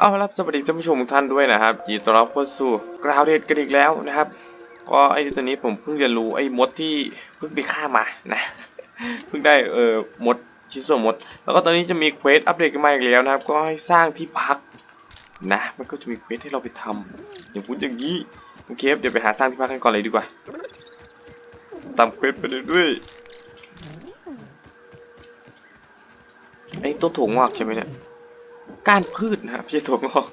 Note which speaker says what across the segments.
Speaker 1: เอาลับสวัสดีท่านผู้ชมทุกท่านด้วยนะครับยินดีต้อนรับเข้าสู่กราวเดทกันอีกแล้วนะครับ ก็ไอ้ตัวนี้ผมเพิ่งเรียนรู้ไอ้มดที่เพิ่งไปฆ่ามานะเพิ่งได้เออมดชิ้นส่วนมด แล้วก็ตอนนี้จะมีเควสอัปเดตกันมาอีกแล้วนะครับ ก็ให้สร้างที่พักนะมันก็จะมีเควสให้เราไปทำอย่างพูดอย่างนี้โอเคครับเดี๋ยวไปหาสร้างที่พักกันก่อนเลยดีกว่าตามเควสไปเลยด้วยไอ้ตัวถั่วงอกใช่ไหมเนี่ย ก้านพืชนะครับไม่ใช่ถั่วงอก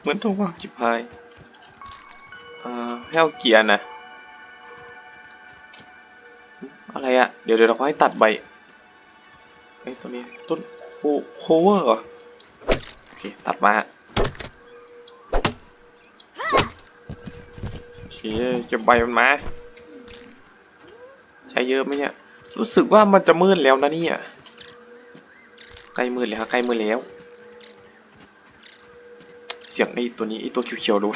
Speaker 1: เหมือนถั่วงอกจิบหายเอ่อให้เอาเกียร์นะ อะไรอะเดี๋ยวเดี๋ยวเราขอให้ตัดใบไอ้ตัวนี้ต้นโคโคเวอร์เหรอ โอเค ตัดมาฮะโอเคเก็บใบมันมา ใช้เยอะไหมเนี่ย รู้สึกว่ามันจะมืดแล้วนะเนี่ยใกล้มืดแล้วใกล้มืดแล้ว สียงไอ้ตัวนี้ไอ้ตัวเขียวๆดู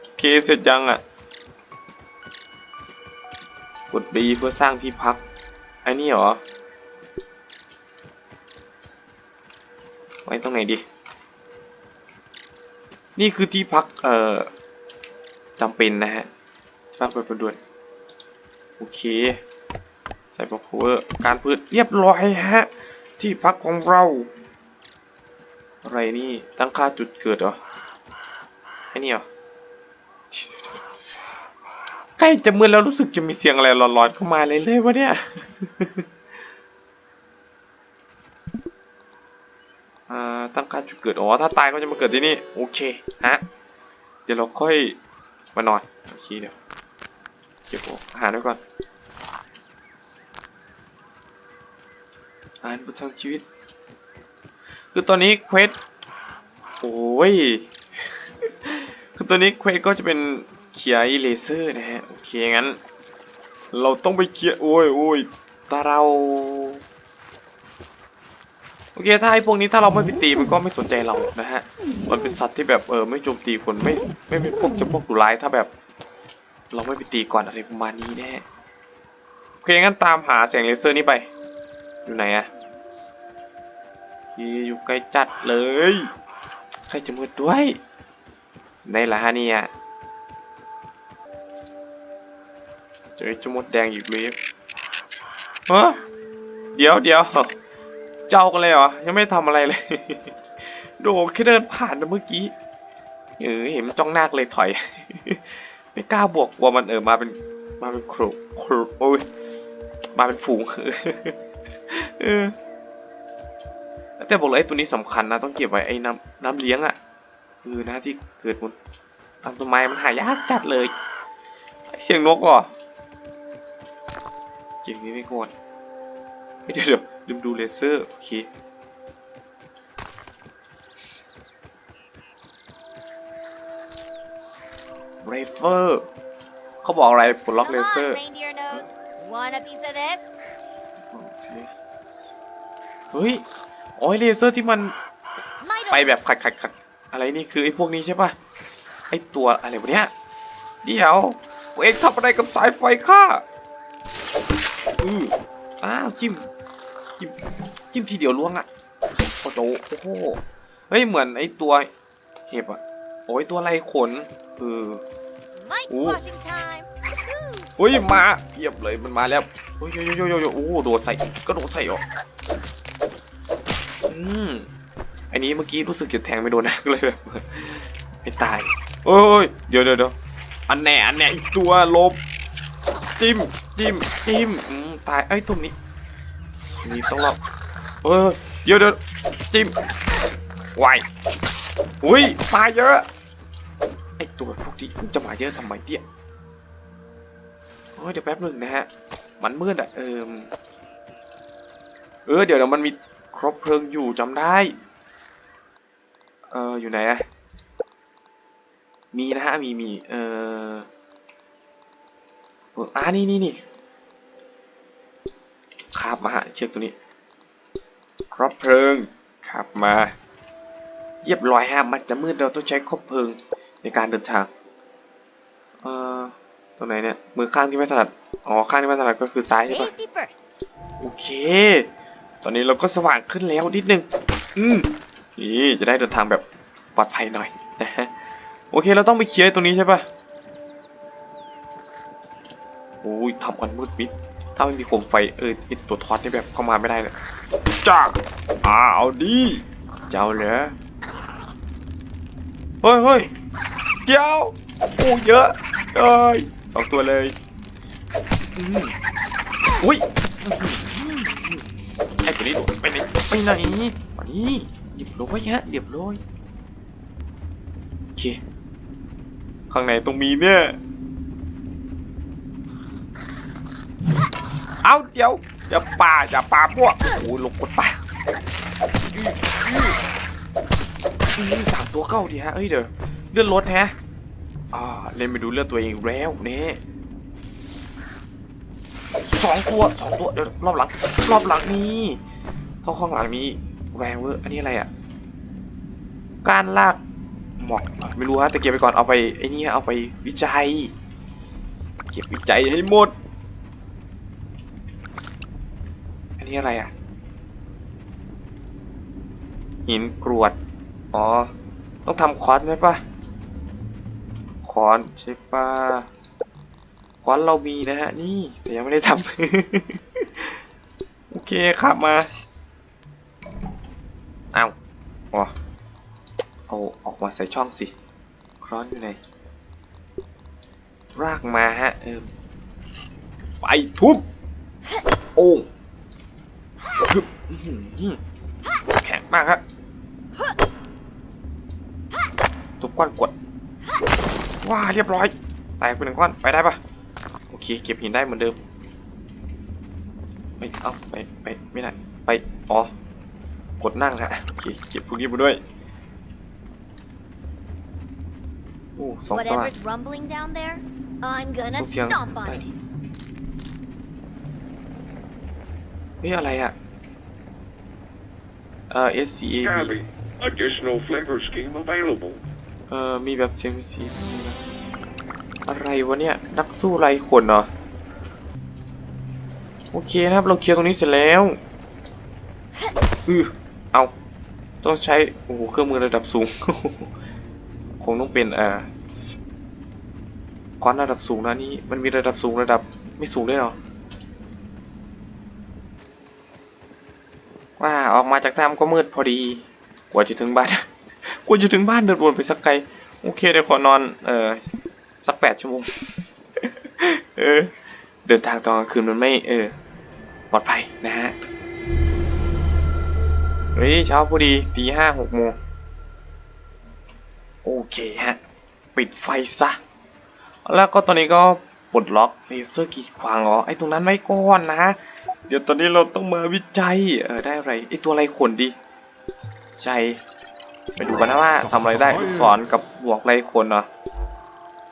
Speaker 1: โอเคเสร็จยังอะ กด B เพื่อสร้างที่พักไอ้นี่เหรอ ไว้ตรงไหนดี นี่คือที่พัก เอ่อจำเป็นนะฮะที่พักแบบด่วนโอเค ใส่ประโคเวอร์การพืชเรียบร้อยฮะ ที่พักของเรา อะไรนี่ตั้งค่าจุดเกิดเหรอไอ้นี่เหรอใกล้จะมืดแล้วรู้สึกจะมีเสียงอะไรหลอนๆเข้ามาเลยเลยวะเนี่ยอ่าตั้งค่าจุดเกิด อ๋อ ถ้าตายก็จะมาเกิดที่นี่ โอเค ฮะ เดี๋ยวเราค่อยมานอน โอเคเดี๋ยว เก็บอาหารไว้ก่อนอาหารประทังชีวิต คือตอนนี้เควสโอ้ย คือตัวนี้เควสก็จะเป็นเคลียร์ไอ้เลเซอร์นะฮะ โอเคงั้น เราต้องไปเคลียร์โอ้ยโอ้ยตาเราโอเคถ้าไอ้พวกนี้ถ้าเราไม่ไปตีมันก็ไม่สนใจเรานะฮะ มันเป็นสัตว์ที่แบบเออไม่โจมตีคนไม่ไม่เป็นพวกจะพวกดุร้ายถ้าแบบ เราไม่ไปตีก่อนอะไรประมาณนี้แน่โอเคงั้นตามหาแสงเลเซอร์นี้ไป อยู่ไหนอะ อยู่ใกล้จัดเลยใครจะมืดด้วยในละฮะเนี่ยเจอจมดแดงอีกเลยฮะเดี๋ยวเดี๋ยวเจ้ากันเลยเหรอ ยังไม่ทำอะไรเลย โดแค่เดินผ่านเมื่อกี้เออเห็นมันจ้องหน้าก็เลยถอย ไม่กล้าบวกกลัวมันเออมาเป็นมาเป็นครูครูโอ้ยมาเป็นฝูงเออ แต่บอกเลยไอ้ตัวนี้สำคัญนะต้องเก็บไว้ไอ้น้ำน้ำเลี้ยงอะ่ะคือนะที่เกิดบนตามต้นไม้มันหายากจัดเลยไอ้เสียงนกอะเก่งนี้ไม่โกนเฮ้ยเดี๋ยวเดี๋ยวลืมดูเลเซอร์โอเคเรเฟอร์เขาบอกอะไรปลดล็อก
Speaker 2: Come
Speaker 1: เลเซอ
Speaker 2: on,
Speaker 1: ร์
Speaker 2: reindeer nose. Want a piece of this?
Speaker 1: โอเคเฮ้ย โอ้ยเลเซอร์ที่มัน
Speaker 2: Might
Speaker 1: ไปแบบขัดขัดขัดอะไรนี่คือไอ้พวกนี้ใช่ปะไอ้ตัวอะไรวะเนี้ยเดี๋ยวเอ็กทำอะไรกับสายไฟข้าอืออ้าวจิ้มจิ้มจิ้มทีเดียวล่วงอะโอ้โหโอ้โหเฮ้ยเหมือนไอ้ตัวเห็บอะโอ้ยตัวไรขนเออ
Speaker 2: Mike
Speaker 1: Ooh.
Speaker 2: squashing time. Woo.
Speaker 1: เฮ้ยมาเพียบเลยมันมาแล้วโอ้ยโยโยโยโยโยโอ้โหโดดใส่ก็โดดใส่เหร อืมอันนี้เมื่อกี้รู้สึกจะแทงไม่โดนนะก็เลยแบบไม่ตายโอ้ยเดี๋ยวเดี๋ยวเดี๋ยวอันแหน่อันแหน่อีกตัวลบจิ้มจิ้มจิ้มอืมตายไอ้ตัวนี้ตัวนี้ต้องรอบเอ้ยเดี๋ยวเดี๋ยวจิ้มไวอุ้ยมายเยอะไอ้ตัวพวกนี้จะมาเยอะทำไมเตี้ยโอ้ยเดี๋ยวแป๊บหนึ่งนะฮะมันมืดอะเออเออเดี๋ยวเดี๋ยวมันมี ครบเพลิงอยู่จำได้ เอออยู่ไหนอะมีนะฮะมีมีเออเอออ่านี่นี่นี่ขับมาฮะเชือกตัวนี้ครบเพลิงขับมาเรียบร้อยฮะมันจะมืดเราต้องใช้ครบเพลิงในการเดินทาง เออตรงไหนเนี่ย มือข้างที่ไม่ถนัด อ๋อ ข้างที่ไม่ถนัดก็คือซ้ายใช่ปะ
Speaker 2: Safety first.
Speaker 1: โอเค ตอนนี้เราก็สว่างขึ้นแล้วนิดนึง อืมนี่จะได้เดินทางแบบปลอดภัยหน่อยนะฮะ โอเคเราต้องไปเคลียร์ตรงนี้ใช่ปะโอ้ยทำกันมืดมิด ถ้าไม่มีโคมไฟเอออตัวทอดนี่แบบเข้ามาไม่ได้เลยจ้าอ่าเอาดิ เจ้าเหรอเฮ้ยเฮ้ยเดี๋ยวโอ้เยอะเอ้ยสองตัวเลยอุ้ย อตัวนี้โดดไปไหนไปไหนมานี่เรียบร้อยฮะเรียบร้อยโอเคข้างในตรงมีเนี่ยเอาเดี๋ยวอย่าป่าอย่าป่าพวกโอ้ยลงกดป่าอืมสามตัวเข้าดีฮะเฮ้ยเดี๋ยวเลื่อนรถแฮะอ่าเล่นไปดูเลือดตัวเองอีกแล้วนี่ สองตัวสองตัวเดี๋ยวรอบหลัง รอบหลังนี่เท่าข้างหลังนี้แรงเวอร์อันนี้อะไรอะการลากหมอกไม่รู้ฮะแต่เก็บไปก่อนเอาไปไอ้นี่เอาไปวิจัย เก็บวิจัยให้หมด อันนี้อะไรอะหินกรวดอ๋อต้องทำคอนใช่ปะคอนใช่ปะ คอนเรามีนะฮะ นี่แต่ยังไม่ได้ทำ โอเคขับมา เอาอ๋อเอาออกมาใส่ช่องสิ คร้อนอยู่ไหน รากมาฮะ เออไปทุบ โอ้แข็งมากครับทุบก้อนกดว้าเรียบร้อยแตกไปหนึ่งก้อน ไปได้ปะ เคเก็บหินได้เหมือนเดิมไปเอาไปไปไม่ได้ไปอ๋อกดนั่งฮะโอเคเก็บพวกนี้มาด้วยโอ้สองสว่าง
Speaker 2: Whatever's rumbling down there, I'm gonna
Speaker 1: ส่งเสียง
Speaker 2: stomp
Speaker 1: ได้
Speaker 2: on it.
Speaker 1: เฮ้ยอะไรอะเอ่อ S C A B
Speaker 3: Gabby, additional flavor scheme available.
Speaker 1: เอ่อมีแบบเจมซี อะไรวะเนี่ย นักสู้ไรคนเหรอ โอเคนะครับ เราเคลียร์ตรงนี้เสร็จแล้ว อือเอาต้องใช้ โอ้โห เครื่องมือระดับสูง คงต้องเป็นเอ่อคอนระดับสูงนะนี่มันมีระดับสูงระดับไม่สูงด้วยหรอว่าออกมาจากถ้ำก็มืดพอดี กว่าจะถึงบ้าน กว่าจะถึงบ้านเดินวนไปสักไกล โอเคเดี๋ยวขอนอน เอ่อ สักแปดชั่วโมง เออ เดินทางตอนกลางคืนมันไม่ เออปลอดภัยนะฮะ เฮ้ยเช้าพอดีตีห้าหกโมง โอเคฮะ ปิดไฟซะ แล้วก็ตอนนี้ก็ปลดล็อกเลเซอร์กีดขวางอ๋อไอตรงนั้นไว้ก่อนนะ เดี๋ยวตอนนี้เราต้องมาวิจัย เออได้อะไรไอตัวอะไรขนดี ใจ ไปดูกันนะว่าทำอะไรได้ลูกศรกับหมวกไรขนเนาะ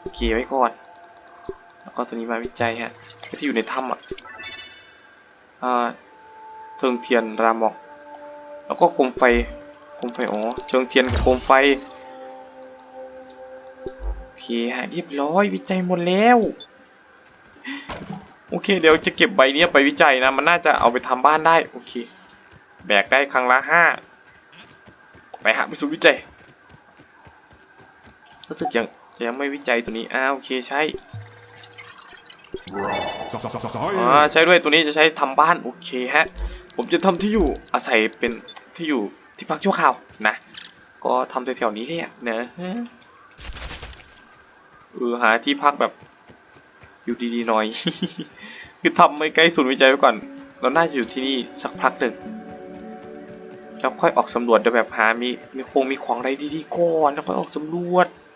Speaker 1: โอเคไว้ก่อน แล้วก็ตัวนี้มาวิจัยฮะที่อยู่ในถ้ำอะเทิงเทียนรามอก แล้วก็โคมไฟโคมไฟอ๋อเชิงเทียนกับโคมไฟโอเคฮะเรียบร้อยวิจัยหมดแล้วโอเค เดี๋ยวจะเก็บใบเนี้ยไปวิจัยนะ มันน่าจะเอาไปทำบ้านได้ โอเค แบกได้ครั้งละห้าไปหาไปสู่วิจัยรู้สึกยัง จะยังไม่วิจัยตัวนี้อ้าโอเคใช่อ่าใช้ด้วยตัวนี้จะใช้ทำบ้านโอเคฮะ ผมจะทำที่อยู่อาศัยเป็นที่อยู่ที่พักชั่วคราวนะ ก็ทำแถวๆนี้เนี่ยนะเออหาที่พักแบบอยู่ดีๆหน่อย คือทำไม่ใกล้ศูนย์วิจัยไว้ก่อน เราน่าจะอยู่ที่นี่สักพักหนึ่งแล้วค่อยออกสำรวจโดยแบบหามีมีโครงมีของอะไรดีๆก่อนแล้วค่อยออกสำรวจเ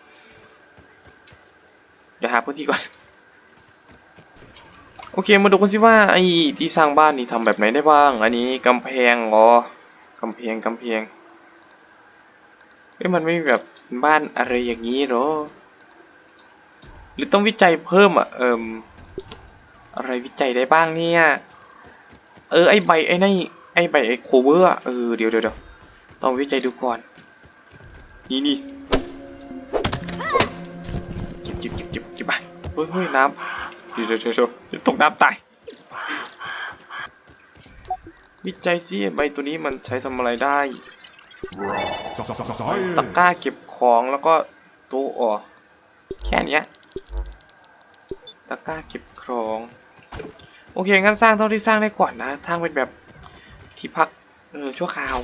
Speaker 1: ดี๋ยวหาพื้นที่ก่อน โอเคมาดูกันสิว่าไอ้ที่สร้างบ้านนี่ทำแบบไหนได้บ้าง อันนี้กำแพงอ๋อกำแพงกำแพงเอ้ยมันไม่มีแบบบ้านอะไรอย่างนี้หรอ หรือต้องวิจัยเพิ่มอะ เอิมอะไรวิจัยได้บ้างเนี่ย เออไอใบไอ้นี่ไอใบไอโคเวอร์เออเดี๋ยวเดี๋ยวเดี๋ยวต้องวิจัยดูก่อน นี่นี่ เก็บเก็บเก็บเก็บไปเฮ้ยเฮ้ยน้ำเดี๋ยวเดี๋ยวเดี๋ยวตกน้ำตายวิจัยสิใบตัวนี้มันใช้ทำอะไรได้ตะกร้าเก็บของแล้วก็ตู้อ๋อแค่นี้ตะกร้าเก็บของโอเคงั้นสร้างเท่าที่สร้างได้ก่อนนะทางเป็นแบบที่พักเออชั่วคราว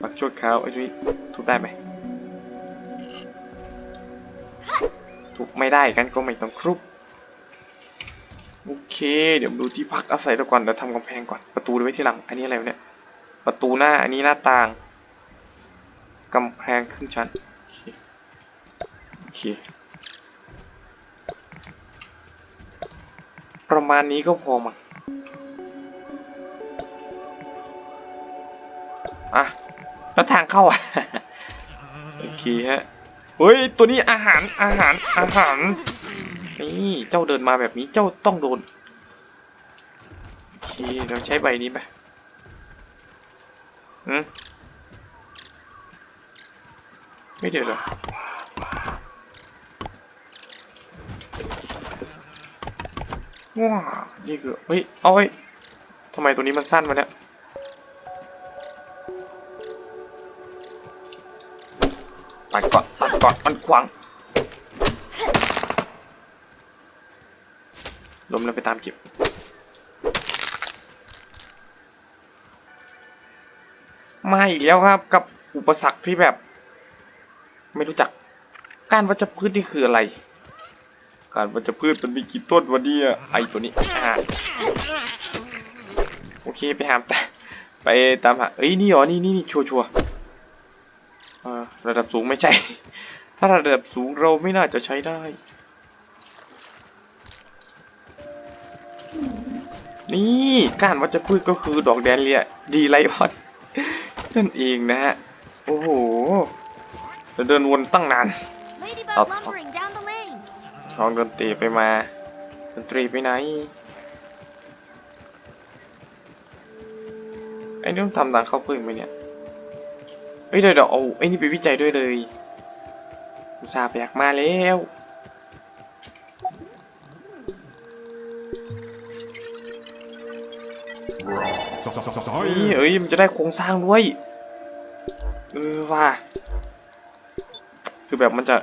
Speaker 1: พักชั่วคราวไอ้นี่ทุบได้ไหม ทุบไม่ได้กันก็ไม่ต้องครุบโอเค เดี๋ยวดูที่พักอาศัยตัวก่อนเดี๋ยวทำกำแพงก่อนประตูไว้ที่หลัง อันนี้อะไรเนี่ย ประตูหน้าอันนี้หน้าต่างกำแพงครึ่งชั้นโอเคโอเค ประมาณนี้ก็พอมั้งอะแล้วทางเข้าอะโอเคฮะ เฮ้ย ตัวนี้อาหารอาหารอาหาร นี่เจ้าเดินมาแบบนี้เจ้าต้องโดนโอเคเดี๋ยวใช้ใบนี้ไปอืมไม่เดือดหรอว้านี่คือเฮ้ย เอาเฮ้ทำไมตัวนี้มันสั้นวะเนี่ย ก่อนตัดมันขวางล้มแล้วไปตามเก็บมาอีกแล้วครับกับอุปสรรคที่แบบ ไม่รู้จัก การวัชพืชนี่คืออะไร การวัชพืชมันมีกี่ต้นวันนี้อะไอตัวนี้อ่าโอเคไปหามแต่ไปตามหาเอ้ยนี่เหรอนี่นี่นี่ชัวชัว ร์เออระดับสูงไม่ใช่ ถ้าระดับสูงเราไม่น่าจะใช้ได้ นี่การวัชพืชก็คือดอกแดนเลียดีไลออนนั่นเองนะฮะ โอ้โหจะเดินวนตั้งนาน
Speaker 2: Ladybug
Speaker 1: Up.
Speaker 2: lumbering down the lane.
Speaker 1: ลองดนตรีไปมาดนตรีไปไหนไอ้นี่ต้องทำดังเข้าพึ่งไหมเนี่ย เฮ้ยเดี๋ยวเดี๋ยวเอาไอ้นี่ไปวิจัยด้วยเลยอุตส่าห์ไปอยากมาแล้ว นี่เอ้ยมันจะได้โครงสร้างด้วย เออว่า คือแบบมันจะ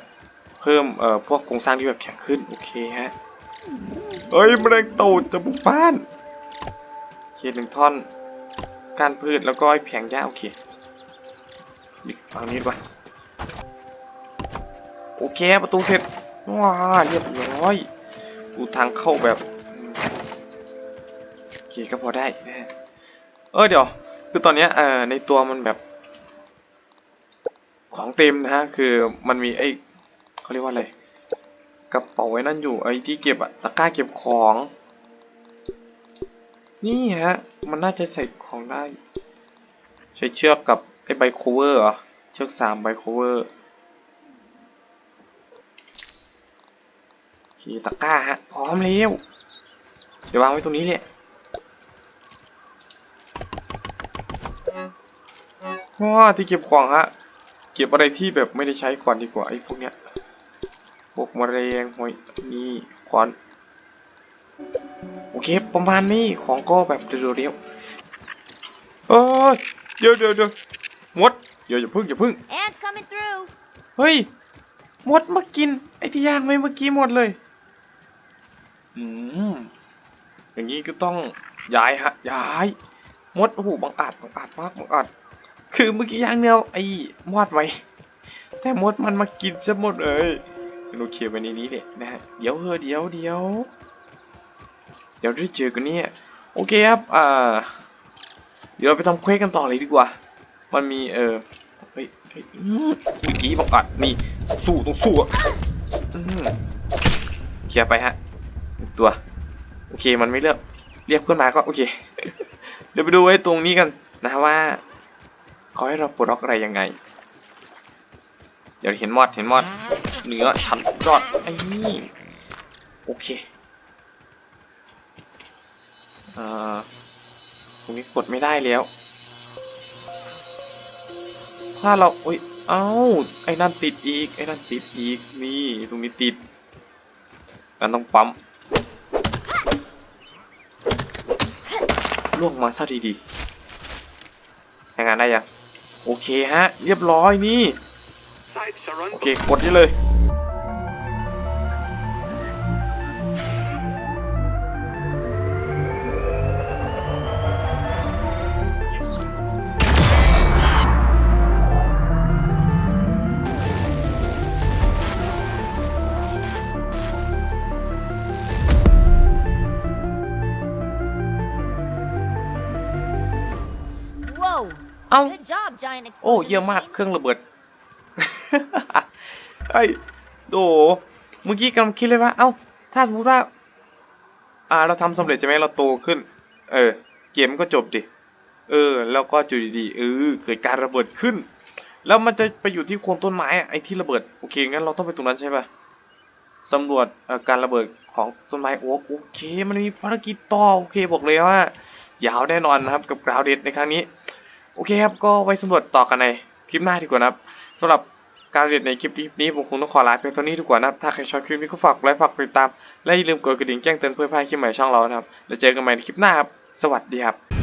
Speaker 1: เพิ่มเอ่อพวกโครงสร้างที่แบบแข็งขึ้น โอเคฮะ เอ้ยแมลงตูดจะบุกบ้าน โอเคหนึ่งท่อน การพืชแล้วก็ไอ้แผงหญ้าโอเค ดิเอานี้ดีกว่าโอเคประตูเสร็จว้าเรียบร้อยดูทางเข้าแบบโอเคก็พอได้ฮะเออเดี๋ยวคือตอนเนี้ยเอ่อในตัวมันแบบ ของเต็มนะฮะคือมันมีไอ้เขาเรียกว่าอะไรกระเป๋าไว้นั่นอยู่ไอ้ที่เก็บอะตะกร้าเก็บของ นี่ฮะมันน่าจะใส่ของได้ ใช้เชือกกับ ไอ้ใบโคเวอร์เหรอ เชือกสามใบโคเวอร์ขี่ตะกร้าฮะ พร้อมแล้ว เดี๋ยววางไว้ตรงนี้แหละว้าที่เก็บของฮะ เก็บอะไรที่แบบไม่ได้ใช้ก่อนดีกว่าไอ้พวกเนี้ยพวกมะเร็งหอยนี่ขวานโอเคประมาณนี้ของก็แบบเรียวๆเอ้ยเดี๋ยวเดี๋ยวเดี๋ยว มดเดี๋ยวอย่าพึ่งอย่าพึ่ง
Speaker 2: Ants coming through.
Speaker 1: เฮ้ยมดมากิน ไอ้ที่ย่างไว้เมื่อกี้หมดเลยอืมอย่างนี้ก็ต้องย้ายฮะย้ายมดโอ้โหบังอาจบังอาจมากบังอาจคือเมื่อกี้ย่างเนื้อไอ้มอดไว้ แต่มดมันมากินซะหมดเลยโอเคไว้ในนี้เนี่ยนะฮะเดี๋ยวเฮอะเดี๋ยวเดี๋ยวเดี๋ยวได้เจอกันเนี่ยโอเคครับอ่าเดี๋ยวเราไปทำเควสกันต่อเลยดีกว่า มันมีเออเฮ้ยเฮ้ยอืมเมื่อกี้บังอาจนี่สู้ต้องสู้อะอืมเคลียร์ไปฮะหนึ่งตัว โอเคมันไม่เลือกเรียกเพื่อนมาก็โอเค เดี๋ยวไปดูไว้ตรงนี้กันนะว่าเขาให้เราปลดล็อกอะไรยังไง เดี๋ยวเห็นมอดเห็นมอดเนื้อชั้นยอดไอ้นี่โอเคอ่าตรงนี้กดไม่ได้แล้ว ถ้าเราอุ้ย เอ้า ไอ้นั่นติดอีก ไอ้นั่นติดอีก นี่ ตรงนี้ติดมันต้องปั๊มล่วงมาซะดีๆทำงานได้ยัง โอเคฮะ เรียบร้อยนี่
Speaker 3: Sights are
Speaker 1: โอเค กดได้เลย เอ้า
Speaker 2: Good job, giant
Speaker 1: โอ้
Speaker 2: explosion
Speaker 1: เยี่ยมมาก
Speaker 2: machine.
Speaker 1: เครื่องระเบิด ไอ้ยโดเมื่อกี้กำลังคิดเลยว่า เอ้า ถ้าสมมติว่า อ่า เราทำสำเร็จใช่ไหมเราโตขึ้น เออ เกมก็จบดิ เออ แล้วก็จุดดีๆเออ เกิดการระเบิดขึ้น แล้วมันจะไปอยู่ที่โคนต้นไม้อะไอ้ที่ระเบิด โอเค งั้นเราต้องไปตรงนั้นใช่ปะสำรวจเอ่อการระเบิดของต้นไม้โอ๊กโอเค มันมีภารกิจต่อ โอเค บอกเลยว่า ยาวแน่นอนนะครับ กับกราวเดในครั้งนี้ โอเคครับก็ไว้สำรวจต่อกันในคลิปหน้าดีกว่านะครับสำหรับการเรียนในคลิปนี้ผมคงต้องขอลาเพียงเท่านี้ดีกว่านะครับถ้าใครชอบคลิปนี้ก็ฝากไลค์ฝากติดตาม และอย่าลืมกดกระดิ่งแจ้งเตือนเพื่อพลาดคลิปใหม่ช่องเรานะครับแล้วเจอกันใหม่ในคลิปหน้าครับ สวัสดีครับ